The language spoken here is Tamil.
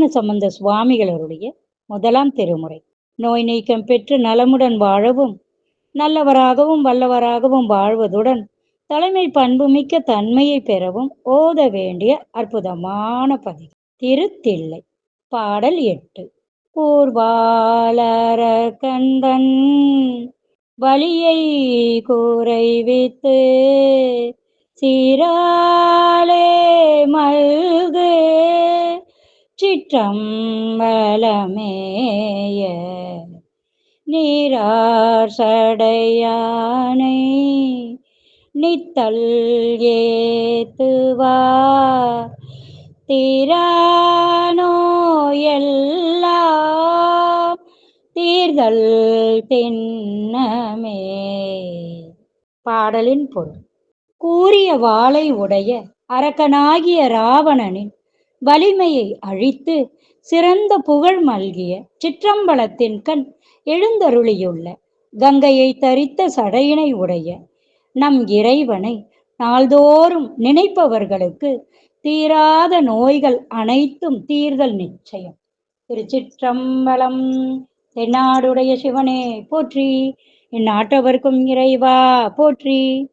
திருஞான சம்பந்த சுவாமிகளருடைய முதலாம் திருமுறை. நோய் நீக்கம் பெற்று நலமுடன் வாழவும் நல்லவராகவும் வல்லவராகவும் வாழ்வதுடன் தலைமை பண்புமிக்க தன்மையை பெறவும் ஓத வேண்டிய அற்புதமான பதிவு திருத்தில்லை. பாடல் எட்டு. கூர்வாளர கந்தன் வழியை குறைவித்து சீராலே மல்கு சிற்றம்பலமேய நீரார் சடையானை நித்தல் ஏத்துவா திரானோயெல்லாம் தீர்தல் தின்னமே. பாடலின் பொருள். கூறிய வாளை உடைய அரக்கனாகிய ராவணனின் வலிமையை அழித்து சிறந்த புகழ் மல்கிய சிற்றம்பலத்தின் கண் எழுந்தருளியுள்ள கங்கையை தரித்த சடையினை உடைய நம் இறைவனை நாள்தோறும் நினைப்பவர்களுக்கு தீராத நோய்கள் அனைத்தும் தீர்தல் நிச்சயம். திருச்சிற்றம்பலம் தென்னாடுடைய சிவனே போற்றி இந்நாட்டவர்க்கும் இறைவா போற்றி.